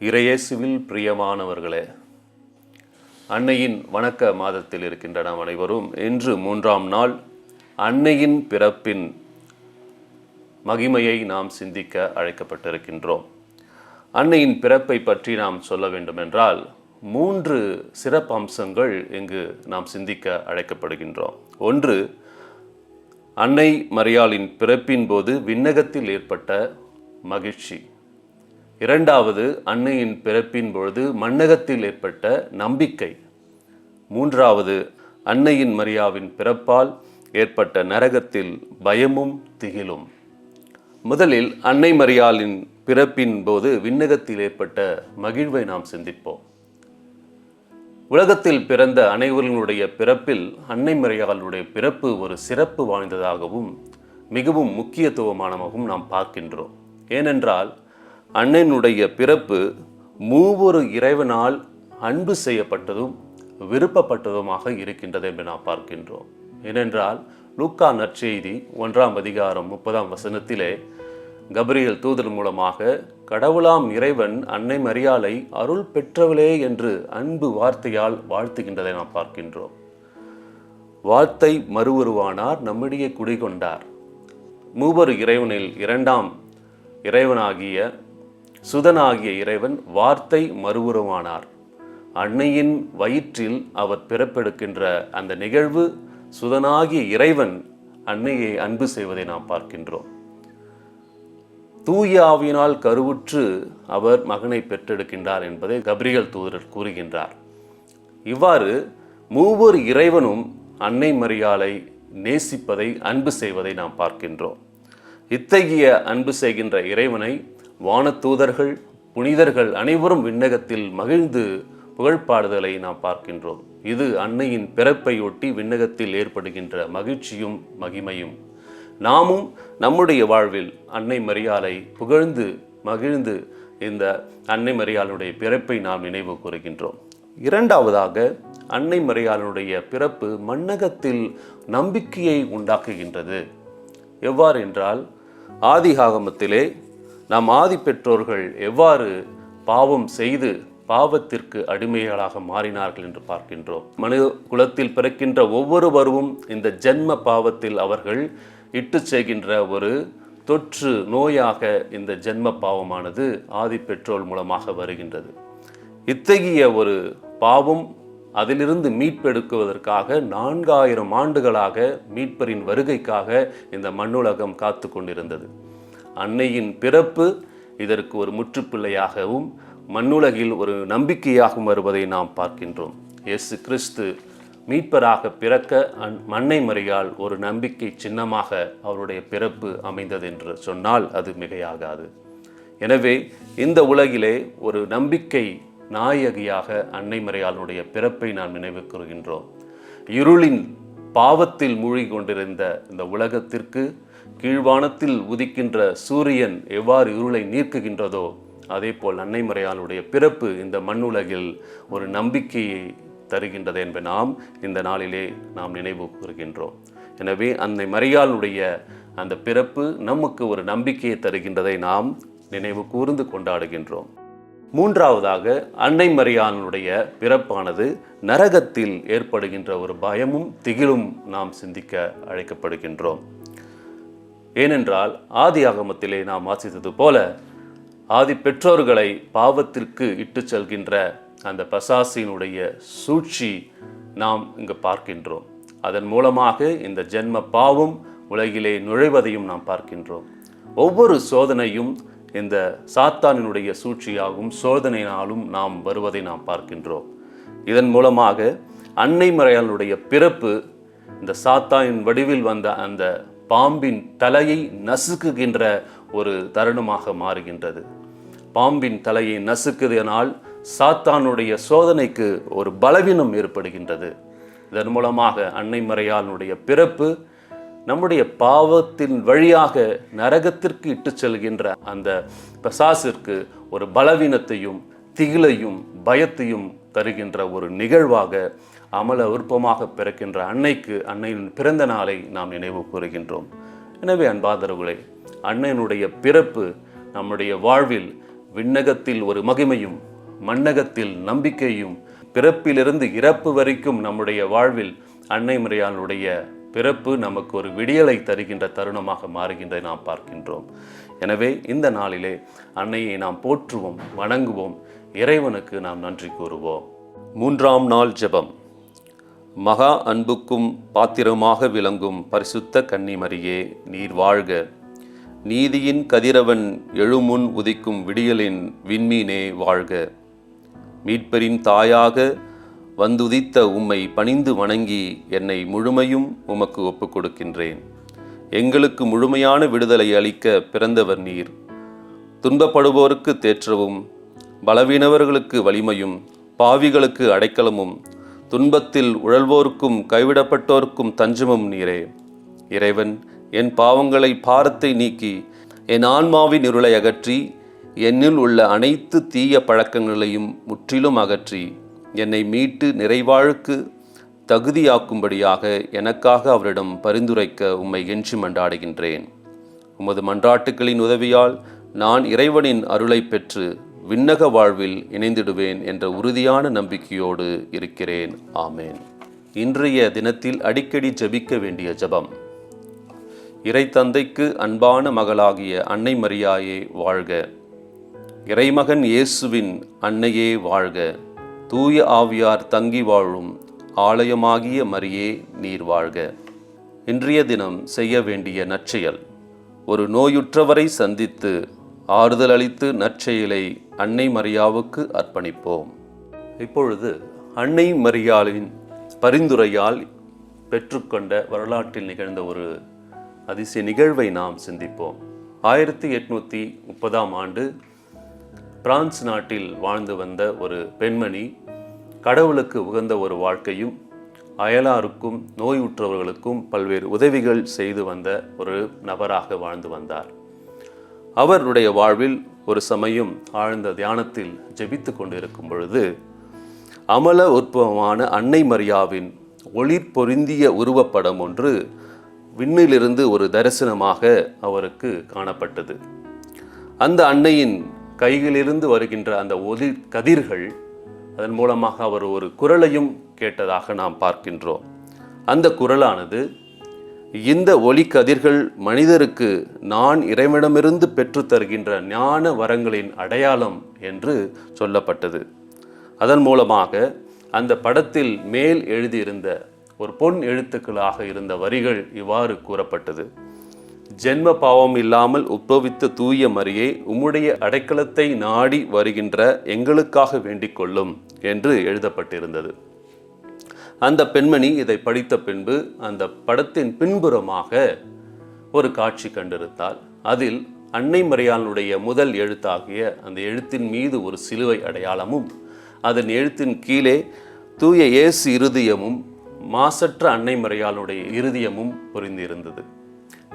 இறையேசுவில் பிரியமானவர்களே அன்னையின் வணக்க மாதத்தில் இருக்கின்ற நாம் அனைவரும் இன்று மூன்றாம் நாள் அன்னையின் பிறப்பின் மகிமையை நாம் சிந்திக்க அழைக்கப்பட்டிருக்கின்றோம். அன்னையின் பிறப்பை பற்றி நாம் சொல்ல வேண்டுமென்றால் மூன்று சிறப்பம்சங்கள் இங்கு நாம் சிந்திக்க அழைக்கப்படுகின்றோம். ஒன்று அன்னை மரியாளின் பிறப்பின் போது விண்ணகத்தில் ஏற்பட்ட மகிழ்ச்சி. இரண்டாவது அன்னையின் பிறப்பின் பொழுது மண்ணகத்தில் ஏற்பட்ட நம்பிக்கை. மூன்றாவது அன்னையின் மரியாவின் பிறப்பால் ஏற்பட்ட நரகத்தில் பயமும் திகிலும். முதலில் அன்னை மரியாளின் பிறப்பின் போது விண்ணகத்தில் ஏற்பட்ட மகிழ்வை நாம் சிந்திப்போம். உலகத்தில் பிறந்த அனைவர்களுடைய பிறப்பில் அன்னை மரியாளுடைய பிறப்பு ஒரு சிறப்பு வாய்ந்ததாகவும் மிகவும் முக்கியத்துவமானதாகவும் நாம் பார்க்கின்றோம். ஏனென்றால் அண்ணனுடைய பிறப்பு மூவொரு இறைவனால் அன்பு செய்யப்பட்டதும் விருப்பப்பட்டதுமாக இருக்கின்றது என்று நாம் பார்க்கின்றோம். ஏனென்றால் லூக்கா நற்செய்தி ஒன்றாம் அதிகாரம் முப்பதாம் வசனத்திலே கபிரியல் தூதர் மூலமாக கடவுளாம் இறைவன் அன்னை மரியாளை அருள் பெற்றவளே என்று அன்பு வார்த்தையால் வாழ்த்துகின்றதை நாம் பார்க்கின்றோம். வார்த்தை மறுவுருவானார் நம்மிடையே குடிகொண்டார். மூவர் இறைவனில் இரண்டாம் இறைவனாகிய சுதனாகிய இறைவன் வார்த்தை மறுவுருவானார் அன்னையின் வயிற்றில் அவர் பிறப்பெடுக்கின்ற அந்த நிகழ்வு சுதனாகிய இறைவன் அன்னையை அன்பு செய்வதை நாம் பார்க்கின்றோம். தூய ஆவியினால் கருவுற்று அவர் மகனை பெற்றெடுக்கின்றார் என்பதை கபிரியல் தூதரர் கூறுகின்றார். இவ்வாறு மூவர் இறைவனும் அன்னை மரியாளை நேசிப்பதை அன்பு செய்வதை நாம் பார்க்கின்றோம். இத்தகைய அன்பு செய்கின்ற இறைவனை வானத்தூதர்கள் புனிதர்கள் அனைவரும் விண்ணகத்தில் மகிழ்ந்து புகழ்பாடுதலை நாம் பார்க்கின்றோம். இது அன்னையின் பிறப்பையொட்டி விண்ணகத்தில் ஏற்படுகின்ற மகிழ்ச்சியும் மகிமையும். நாமும் நம்முடைய வாழ்வில் அன்னை மரியாலை புகழ்ந்து மகிழ்ந்து இந்த அன்னை மரியாளுடைய பிறப்பை நாம் நினைவு கூறுகின்றோம். இரண்டாவதாக அன்னை மரியாளுடைய பிறப்பு மண்ணகத்தில் நம்பிக்கையை உண்டாக்குகின்றது. எவ்வாறு என்றால் ஆதிகாகமத்திலே நாம் ஆதி பெற்றோர்கள் எவ்வாறு பாவம் செய்து பாவத்திற்கு அடிமைகளாக மாறினார்கள் என்று பார்க்கின்றோம். மனித குலத்தில் பிறக்கின்ற ஒவ்வொருவரும் இந்த ஜென்ம பாவத்தில் அவர்கள் இட்டு செய்கின்ற ஒரு தொற்று நோயாக இந்த ஜென்ம பாவமானது ஆதி பெற்றோர் மூலமாக வருகின்றது. இத்தகைய ஒரு பாவம் அதிலிருந்து மீட்பெடுக்குவதற்காக நான்காயிரம் ஆண்டுகளாக மீட்பரின் வருகைக்காக இந்த மண்ணுலகம் காத்து கொண்டிருந்தது. அன்னையின் பிறப்பு இதற்கு ஒரு முற்றுப்பிள்ளையாகவும் மண்ணுலகில் ஒரு நம்பிக்கையாகவும் வருவதை நாம் பார்க்கின்றோம். இயேசு கிறிஸ்து மீட்பராக பிறக்க அந் மண்ணை மறியால் ஒரு நம்பிக்கை சின்னமாக அவருடைய பிறப்பு அமைந்தது என்று சொன்னால் அது மிகையாகாது. எனவே இந்த உலகிலே ஒரு நம்பிக்கை நாயகியாக அன்னை மறையாளுடைய பிறப்பை நாம் நினைவு கூறுகின்றோம். இருளின் பாவத்தில் மூழ்கி கொண்டிருந்த இந்த உலகத்திற்கு கீழ்வானத்தில் உதிக்கின்ற சூரியன் எவ்வாறு இருளை நீக்குகின்றதோ அதே போல் அன்னை பிறப்பு இந்த மண்ணுலகில் ஒரு நம்பிக்கையை தருகின்றது என்பதை நாம் இந்த நாளிலே நாம் நினைவு கூறுகின்றோம். எனவே அன்னை மரியாளுடைய அந்த பிறப்பு நமக்கு ஒரு நம்பிக்கையை தருகின்றதை நாம் நினைவு கூர்ந்து கொண்டாடுகின்றோம். மூன்றாவதாக அன்னை மரியாளுடைய பிறப்பானது நரகத்தில் ஏற்படுகின்ற ஒரு பயமும் திகிலும் நாம் சிந்திக்க அழைக்கப்படுகின்றோம். ஏனென்றால் ஆதி ஆகமத்திலே நாம் வாசித்தது போல ஆதி பெற்றோர்களை பாவத்திற்கு இட்டு செல்கின்ற அந்த பசாசியினுடைய சூழ்ச்சி நாம் இங்கு பார்க்கின்றோம். அதன் மூலமாக இந்த ஜென்ம பாவம் உலகிலே நுழைவதையும் நாம் பார்க்கின்றோம். ஒவ்வொரு சோதனையும் இந்த சாத்தானினுடைய சூழ்ச்சியாகவும் சோதனையினாலும் நாம் வருவதை நாம் பார்க்கின்றோம். இதன் மூலமாக அன்னை மறையாளனுடைய பிறப்பு இந்த சாத்தானின் வடிவில் வந்த அந்த பாம்பின் தலையை நசுக்குகின்ற ஒரு தருணமாக மாறுகின்றது. பாம்பின் தலையை நசுக்குதனால் சாத்தானுடைய சோதனைக்கு ஒரு பலவீனம் ஏற்படுகின்றது. இதன் மூலமாக அன்னை மறையாளனுடைய பிறப்பு நம்முடைய பாவத்தின் வழியாக நரகத்திற்கு இட்டு செல்கின்ற அந்த பிரசாசிற்கு ஒரு பலவீனத்தையும் திகிலையும் பயத்தையும் தருகின்ற ஒரு நிகழ்வாக அமல விருப்பமாக பிறக்கின்ற அன்னைக்கு அன்னையின் பிறந்த நாளை நாம் நினைவு கூறுகின்றோம். எனவே அன்பாதரவுகளே அன்னையினுடைய பிறப்பு நம்முடைய வாழ்வில் விண்ணகத்தில் ஒரு மகிமையும் மண்ணகத்தில் நம்பிக்கையும் பிறப்பிலிருந்து இறப்பு வரைக்கும் நம்முடைய வாழ்வில் அன்னை முறையாளுடைய பிறப்பு நமக்கு ஒரு விடியலை தருகின்ற தருணமாக மாறுகின்றதை நாம் பார்க்கின்றோம். எனவே இந்த நாளிலே அன்னையை நாம் போற்றுவோம் வணங்குவோம். இறைவனுக்கு நாம் நன்றி கூறுவோம். மூன்றாம் நாள் ஜெபம். மகா அன்புக்கும் பாத்திரமாக விளங்கும் பரிசுத்த கன்னிமரியே நீர் வாழ்க. நீதியின் கதிரவன் எழுமுன் உதிக்கும் விடியலின் விண்மீனே வாழ்க. மீட்பரின் தாயாக வந்துதித்த உம்மை பணிந்து வணங்கி என்னை முழுமையும் உமக்கு ஒப்புக் கொடுக்கின்றேன். எங்களுக்கு முழுமையான விடுதலை அளிக்க பிறந்தவர் நீர். துன்பப்படுவோருக்கு தேற்றவும் பலவீனவர்களுக்கு வலிமையும் பாவிகளுக்கு அடைக்கலமும் துன்பத்தில் உழல்வோர்க்கும் கைவிடப்பட்டோர்க்கும் தஞ்சமும் நீரே. இறைவன் என் பாவங்களை பாரத்தை நீக்கி என் ஆன்மாவின் இருளை அகற்றி என்னில் உள்ள அனைத்து தீய பழக்கங்களையும் முற்றிலும் அகற்றி என்னை மீட்டு நிறைவாழ்க்கு தகுதியாக்கும்படியாக எனக்காக அவரிடம் பரிந்துரைக்க உம்மை எஞ்சி மன்றாடுகின்றேன். உமது மன்றாட்டுக்களின் உதவியால் நான் இறைவனின் அருளை பெற்று விண்ணக வாழ்வில் இணைந்திடுவேன் என்ற உறுதியான நம்பிக்கையோடு இருக்கிறேன். ஆமேன். இன்றைய தினத்தில் அடிக்கடி ஜெபிக்க வேண்டிய ஜபம். இறை தந்தைக்கு அன்பான மகளாகிய அன்னை மரியாயே வாழ்க. இறைமகன் இயேசுவின் அன்னையே வாழ்க. தூய ஆவியார் தங்கி வாழும் ஆலயமாகிய மரியே நீர் வாழ்க. இன்றைய தினம் செய்ய வேண்டிய நற்செயல். ஒரு நோயுற்றவரை சந்தித்து ஆறுதல் அளித்து நற்செயலை அன்னை மரியாவுக்கு அர்ப்பணிப்போம். இப்பொழுது அன்னை மரியாளின் பரிந்துரையால் பெற்றுக்கொண்ட வரலாற்றில் நிகழ்ந்த ஒரு அதிசய நிகழ்வை நாம் சிந்திப்போம். ஆயிரத்தி எட்நூற்றி முப்பதாம் ஆண்டு பிரான்ஸ் நாட்டில் வாழ்ந்து வந்த ஒரு பெண்மணி கடவுளுக்கு உகந்த ஒரு வாழ்க்கையும் அயலாருக்கும் நோயுற்றவர்களுக்கும் பல்வேறு உதவிகள் செய்து வந்த ஒரு நபராக வாழ்ந்து வந்தார். அவருடைய வாழ்வில் ஒரு சமயம் ஆழ்ந்த தியானத்தில் ஜெபித்து கொண்டிருக்கும் பொழுது அமல உற்பவமான அன்னை மரியாவின் ஒளிர் பொருந்திய உருவப்படம் ஒன்று விண்ணிலிருந்து ஒரு தரிசனமாக அவருக்கு காணப்பட்டது. அந்த அன்னையின் கையிலிருந்து வருகின்ற அந்த ஒளி கதிர்கள் அதன் மூலமாக அவர் ஒரு குரலையும் கேட்டதாக நாம் பார்க்கின்றோம். அந்த குரலானது இந்த ஒளி கதிர்கள் மனிதருக்கு நான் இறைவனிடமிருந்து பெற்று தருகின்ற ஞான வரங்களின் அடையாளம் என்று சொல்லப்பட்டது. அதன் மூலமாக அந்த படத்தில் மேல் எழுதியிருந்த ஒரு பொன் எழுத்துக்களாக இருந்த வரிகள் இவ்வாறு கூறப்பட்டது. ஜென்ம பாவம் இல்லாமல் உப்பவித்த தூய மரியை உம்முடைய அடைக்கலத்தை நாடி வருகின்ற எங்களுக்காக வேண்டிக் கொள்ளும் என்று எழுதப்பட்டிருந்தது. அந்த பெண்மணி இதை படித்த பின்பு அந்த படத்தின் பின்புறமாக ஒரு காட்சி கண்டிருந்தால் அதில் அன்னை மரியாளுடைய முதல் எழுத்தாகிய அந்த எழுத்தின் மீது ஒரு சிலுவை அடையாளமும் அதன் எழுத்தின் கீழே தூய இயேசு இருதயமும் மாசற்ற அன்னை மரியாளுடைய இருதயமும் புரிந்திருந்தது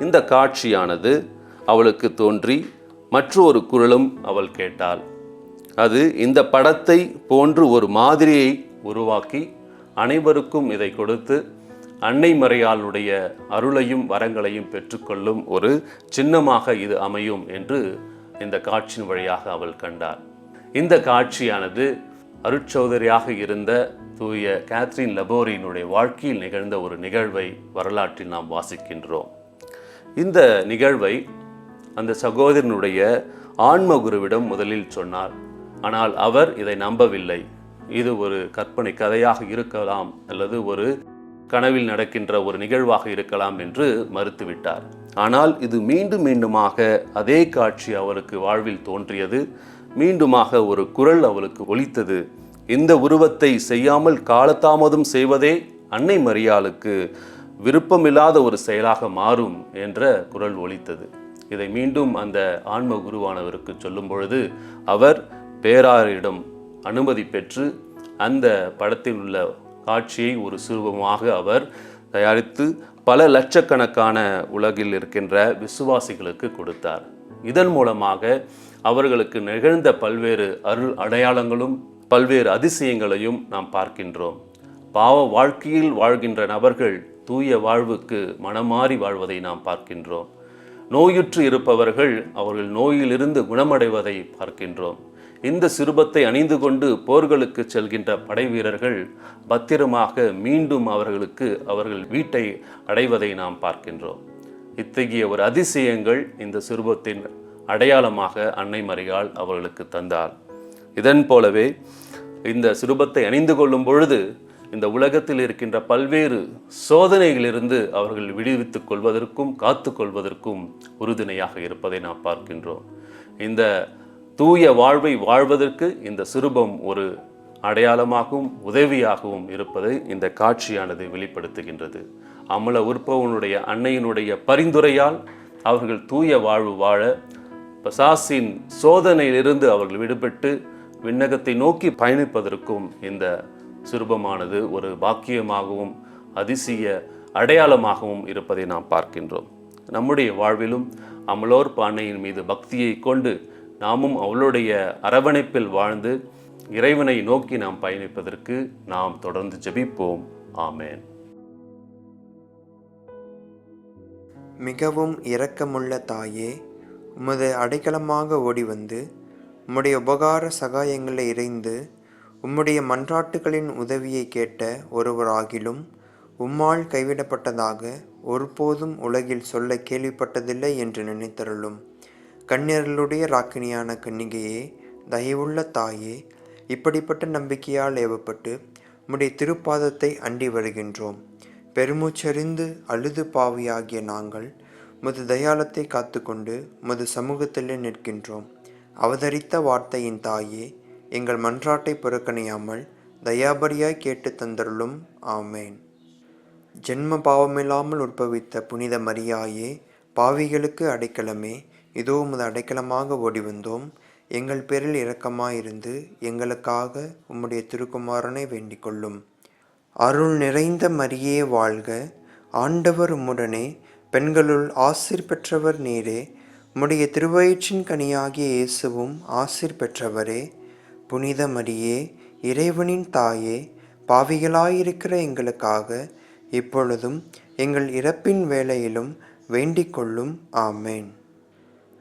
இந்த காட்சியானது அவளுக்கு தோன்றி மற்றொரு குரலும் அவள் கேட்டாள். அது இந்த படத்தை போன்று ஒரு மாதிரியை உருவாக்கி அனைவருக்கும் இதை கொடுத்து அன்னை மறையாளுடைய அருளையும் வரங்களையும் பெற்றுக்கொள்ளும் ஒரு சின்னமாக இது அமையும் என்று இந்த காட்சியின் வழியாக அவள் கண்டார். இந்த காட்சியானது அருட்சௌதரியாக இருந்த தூய கேத்ரின் லபோரியினுடைய வாழ்க்கையில் நிகழ்ந்த ஒரு நிகழ்வை வரலாற்றில் நாம் வாசிக்கின்றோம். இந்த நிகழ்வை அந்த சகோதரனுடைய ஆன்ம குருவிடம் முதலில் சொன்னார். ஆனால் அவர் இதை நம்பவில்லை. இது ஒரு கற்பனை கதையாக இருக்கலாம் அல்லது ஒரு கனவில் நடக்கின்ற ஒரு நிகழ்வாக இருக்கலாம் என்று மறுத்துவிட்டார். ஆனால் இது மீண்டும் மீண்டுமாக அதே காட்சி அவருக்கு வாழ்வில் தோன்றியது. மீண்டுமாக ஒரு குரல் அவளுக்கு ஒலித்தது. இந்த உருவத்தை செய்யாமல் காலதாமதம் செய்வதே அன்னை மரியாளுக்கு விருப்பமில்லாத ஒரு செயலாக மாறும் என்ற குரல் ஒலித்தது. இதை மீண்டும் அந்த ஆன்ம குருவானவருக்கு சொல்லும் பொழுது அவர் பேராரிடம் அனுமதி பெற்று அந்த படத்தில் உள்ள காட்சியை ஒரு சுரூபமாக அவர் தயாரித்து பல லட்சக்கணக்கான உலகில் இருக்கின்ற விசுவாசிகளுக்கு கொடுத்தார். இதன் மூலமாக அவர்களுக்கு நிகழ்ந்த பல்வேறு அருள் அடையாளங்களும் பல்வேறு அதிசயங்களையும் நாம் பார்க்கின்றோம். பாவ வாழ்க்கையில் வாழ்கின்ற நபர்கள் தூய வாழ்வுக்கு மனமாறி வாழ்வதை நாம் பார்க்கின்றோம். நோயுற்று இருப்பவர்கள் அவர்கள் நோயிலிருந்து குணமடைவதை பார்க்கின்றோம். இந்த சிறுபத்தை அணிந்து கொண்டு போர்களுக்கு செல்கின்ற படை வீரர்கள் பத்திரமாக மீண்டும் அவர்களுக்கு அவர்கள் வீட்டை அடைவதை நாம் பார்க்கின்றோம். இத்தகைய ஒரு அதிசயங்கள் இந்த சிறுபத்தின் அடையாளமாக அன்னை மரியாள் அவர்களுக்கு தந்தார். இதன் போலவே இந்த சிறுபத்தை அணிந்து கொள்ளும் பொழுது இந்த உலகத்தில் இருக்கின்ற பல்வேறு சோதனைகளிலிருந்து அவர்கள் விடுவித்துக் கொள்வதற்கும் காத்து கொள்வதற்கும் உறுதுணையாக இருப்பதை நாம் பார்க்கின்றோம். இந்த தூய வாழ்வை வாழ்வதற்கு இந்த சிறுபம் ஒரு அடையாளமாகவும் உதவியாகவும் இருப்பதை இந்த காட்சியானது வெளிப்படுத்துகின்றது. அமல உற்பவனுடைய அன்னையினுடைய பரிந்துரையால் அவர்கள் தூய வாழ்வு வாழ பசாசின் சோதனையிலிருந்து அவர்கள் விடுபட்டு விண்ணகத்தை நோக்கி பயணிப்பதற்கும் இந்த சிறுபமானது ஒரு பாக்கியமாகவும் அதிசய அடையாளமாகவும் இருப்பதை நாம் பார்க்கின்றோம். நம்முடைய வாழ்விலும் அமலோர் பானையின் மீது பக்தியை கொண்டு நாமும் அவளுடைய அரவணைப்பில் வாழ்ந்து இறைவனை நோக்கி நாம் பயணிப்பதற்கு நாம் தொடர்ந்து ஜெபிப்போம். ஆமேன். மிகவும் இரக்கமுள்ள தாயே உமது அடைக்கலமாக ஓடி வந்து உம்முடைய உபகார சகாயங்களை இறைந்து உம்முடைய மன்றாட்டுகளின் உதவியை கேட்ட ஒருவராகிலும் உம்மால் கைவிடப்பட்டதாக ஒருபோதும் உலகில் சொல்ல கேள்விப்பட்டதில்லை என்று நினைத்தருளும். கண்ணியர்களுடைய ராக்கினியான கன்னிகையே தயவுள்ள தாயே இப்படிப்பட்ட நம்பிக்கையால் ஏவப்பட்டு உம்முடைய திருப்பாதத்தை அண்டி வருகின்றோம். பெருமூச்சறிந்து அழுது பாவியாகிய நாங்கள் முது தயாளத்தை காத்துக்கொண்டு முது சமூகத்திலே நிற்கின்றோம். அவதரித்த வார்த்தையின் தாயே எங்கள் மன்றாட்டை புறக்கணியாமல் தயாபரியாய் கேட்டு தந்தருளும். ஆமேன். ஜென்ம பாவமில்லாமல் உற்பவித்த புனித மரியாயே பாவிகளுக்கு அடைக்கலமே. இதோ உமது அடைக்கலமாக ஓடி வந்தோம் எங்கள் பேரில் இரக்கமாயிருந்து எங்களுக்காக உம்முடைய திருக்குமாரனை வேண்டிக் கொள்ளும் அருள் நிறைந்த மரியே வாழ்க. ஆண்டவர் உம்முடனே பெண்களுள் ஆசிர் பெற்றவர் நீரே. உம்முடைய திருவயிற்றின் கனியாகிய இயேசுவும் ஆசிர் பெற்றவரே. புனித மரியே இறைவனின் தாயே பாவிகளாயிருக்கிற எங்களுக்காக இப்பொழுதும் எங்கள் இறப்பின் வேளையிலும் வேண்டிக் கொள்ளும் ஆமேன்.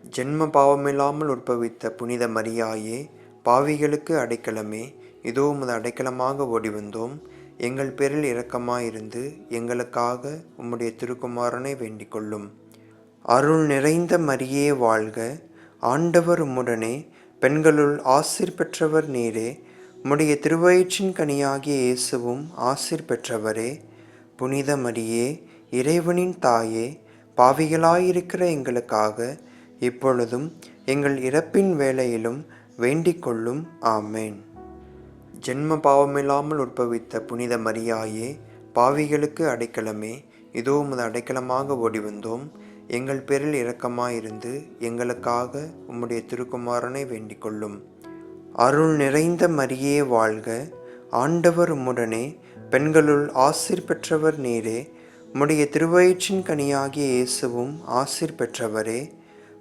ஜென்ம பாவமில்லாமல் உற்பவித்த புனித மரியாயே பாவிகளுக்கு அடைக்கலமே. இதோ உமது அடைக்கலமாக ஓடி வந்தோம் எங்கள் பேரில் இரக்கமாயிருந்து எங்களுக்காக உம்முடைய திருக்குமாரனை வேண்டிக் கொள்ளும் அருள் நிறைந்த மரியே வாழ்க. ஆண்டவர் உம்முடனே பெண்களுள் ஆசிர் பெற்றவர் நீரே. உம்முடைய திருவயிற்றின் கனியாகிய இயேசுவும் ஆசிர் பெற்றவரே. புனித மரியே இறைவனின் தாயே பாவிகளாயிருக்கிற எங்களுக்காக இப்பொழுதும் எங்கள் இறப்பின் வேளையிலும் வேண்டிக் கொள்ளும் ஆமேன். ஜென்ம பாவமில்லாமல் உற்பவித்த புனித மரியாயே பாவிகளுக்கு அடைக்கலமே. இதோ உமது அடைக்கலமாக ஓடி வந்தோம் எங்கள் பேரில் இரக்கமாயிருந்து எங்களுக்காக உம்முடைய திருக்குமாரனை வேண்டிக் கொள்ளும் அருள் நிறைந்த மரியே வாழ்க. ஆண்டவர் உம்முடனே பெண்களுள் ஆசிர் பெற்றவர் நீரே. உம்முடைய திருவயிற்றின் கனியாகிய இயேசுவும் ஆசிர் பெற்றவரே.